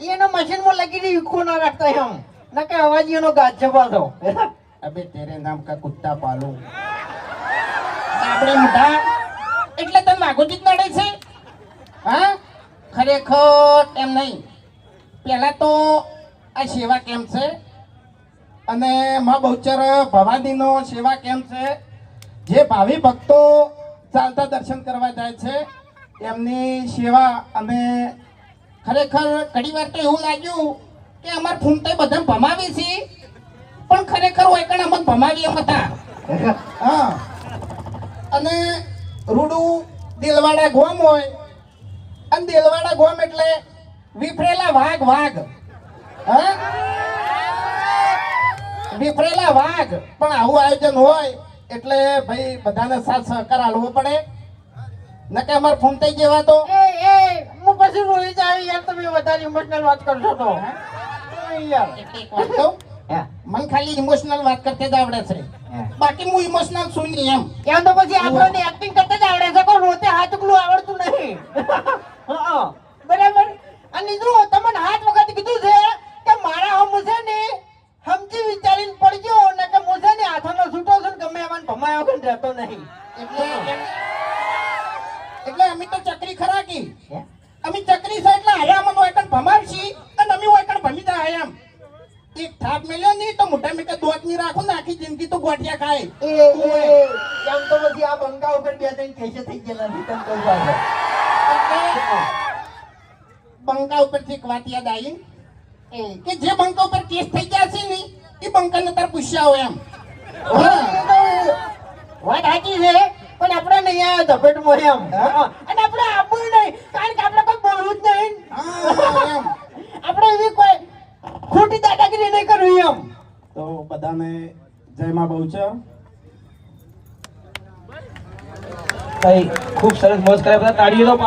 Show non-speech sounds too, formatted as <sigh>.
એનો મશીનમાં લગીને ઇકો ના રાખતા એમ. કે અવાજ એનો ગાજ જવા દો. અબે તેરે નામ કા કુત્તા પાલું. આપણે મોટા એટલે તને માગોજી જ નડે છે? હા? ખરેખર એમ નહીં. પહેલા તો આ સેવા કેમ્પ છે? અને મા બહુચર ભવાનીનો સેવા કેમ્પ છે? જે ભાવિ ભક્તો ચાલતા દર્શન કરવા જાય છે એમની સેવા અને ખરેખર ઘણી વાર તો એવું લાગ્યું કે અમાર ફૂમતે બધા ભમાવી છે. પણ ખરેખર હોય કણ અમને ભમાવી એમ હતા. <laughs> હા. અને રૂડું દેલવાડા ગોમ હોય. અને દિલવાડા ગોમ એટલે વિફરેલા વાઘ વાઘ. હા? વિફરેલા વાઘ. પણ આવું આયોજન હોય એટલે ભાઈ બધાને સાથ સહકાર આલવો પડે. નકે અમાર અમારે જેવા તો એ એ હું પછી રોહિત આવી યાર તમે વધારે ઇમોશનલ વાત કરશો તો. મને ખાલી ઇમોશનલ વાત કરતે જ આવડે છે. બાકી હું ઇમોશનલ છું નહીં એમ. એમ તો પછી આપણને એક્ટિંગ કરતા જ આવડે છે પણ રોતે હાથ ઉકલું આવડતું નહીં. <laughs> બરાબર? અને જો તમને હાથ વખત કીધું છે કે મારા હમ છે ને સમજી વિચારીને પડજો ને કે હું છે ને હાથોનો છૂટો છું ને ગમે એમાં ભમાયો વગર રહેતો નહીં. એટલે એટલે અમે તો ચકરી ખરા કી. હે? અમે ચકરી છે એટલે હારે અમને એકણ કણ ભમાવશી અને અમે હોય કણ ભમી જાય એમ એક થાપ મેલ્યો નહીં તો મોટા મોટા દોતની રાખો ને આખી જિંદગી તો ગોઠિયા ખાય. એમ તો પછી આ બંગા ઉપર બે ત્રણ કેસે થઈ ગયેલા તને કહું બંકા ઉપરથી એક વાત યાદ આવી. કે જે બંકા ઉપર કેસ થઈ ગયા છે ને એ બંકા ને તાર પૂછ્યા હોય એમ. વાત સાચી છે પણ આપણે નહીં આવ્યા ઝપેટમાં એમ. અને આપણે આપવું નહીં કારણ કે આપણે કોઈ બોલવું જ નહીં હા, એમ આપણે એવી કોઈ ખોટી દાદાગીરી નહીં કરવી એમ બધાને જય મા બહુ છે. ખૂબ સરસ મોજ કર્યા બધા તાળીઓ